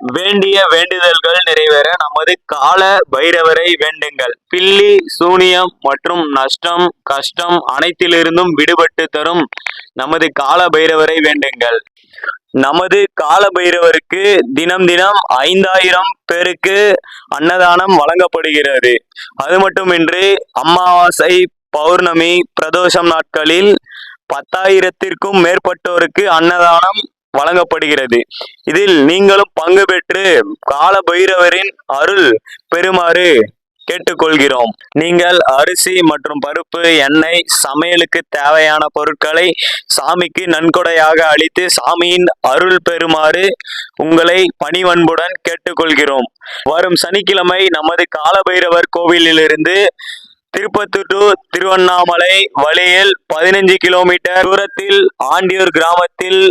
வேண்டிய வேண்டுதல்கள் நிறைவேற நமது கால பைரவரை வேண்டுங்கள். பில்லி சூனியம் மற்றும் நஷ்டம் கஷ்டம் அனைத்திலிருந்தும் விடுபட்டு தரும் நமது கால பைரவரை வேண்டுங்கள். நமது கால பைரவருக்கு தினம் தினம் ஐந்தாயிரம் பேருக்கு அன்னதானம் வழங்கப்படுகிறது. அது மட்டுமின்றி அமாவாசை பௌர்ணமி பிரதோஷம் நாட்களில் பத்தாயிரத்திற்கும் மேற்பட்டோருக்கு அன்னதானம் வழங்கப்படுகிறது. இதில் நீங்களும் பங்கு பெற்று கால பைரவரின் அருள் பெறுமாறு கேட்டுக்கொள்கிறோம். நீங்கள் அரிசி மற்றும் பருப்பு எண்ணெய் சமையலுக்கு தேவையான பொருட்களை சாமிக்கு நன்கொடையாக அளித்து சாமியின் அருள் பெறுமாறு உங்களை பணிவன்புடன் கேட்டுக்கொள்கிறோம். வரும் சனிக்கிழமை நமது காலபைரவர் கோவிலிலிருந்து திருப்பத்தூர் டு திருவண்ணாமலை வழியில் பதினஞ்சு கிலோமீட்டர் தூரத்தில் ஆண்டியூர் கிராமத்தில்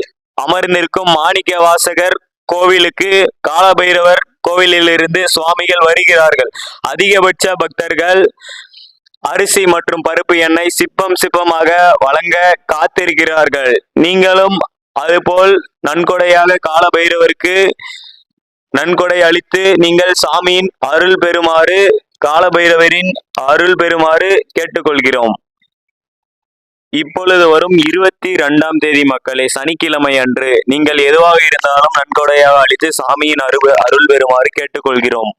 அமர்ந்திருக்கும் மாணிக்க வாசகர் கோவிலுக்கு காலபைரவர் கோவிலிலிருந்து சுவாமிகள் வருகிறார்கள். அதிகபட்ச பக்தர்கள் அரிசி மற்றும் பருப்பு எண்ணெய் சிப்பம் சிப்பமாக வழங்க காத்திருக்கிறார்கள். நீங்களும் அதுபோல் நன்கொடையாக காலபைரவருக்கு நன்கொடை அளித்து நீங்கள் சாமியின் அருள் பெறுமாறு காலபைரவரின் அருள் பெறுமாறு கேட்டுக்கொள்கிறோம். இப்பொழுது வரும் இருபத்தி இரண்டாம் தேதி மக்களே சனிக்கிழமை அன்று நீங்கள் எதுவாக இருந்தாலும் நன்கொடையாக அளித்து சாமியின் அருள் அருள் பெறுமாறு கேட்டுக்கொள்கிறோம்.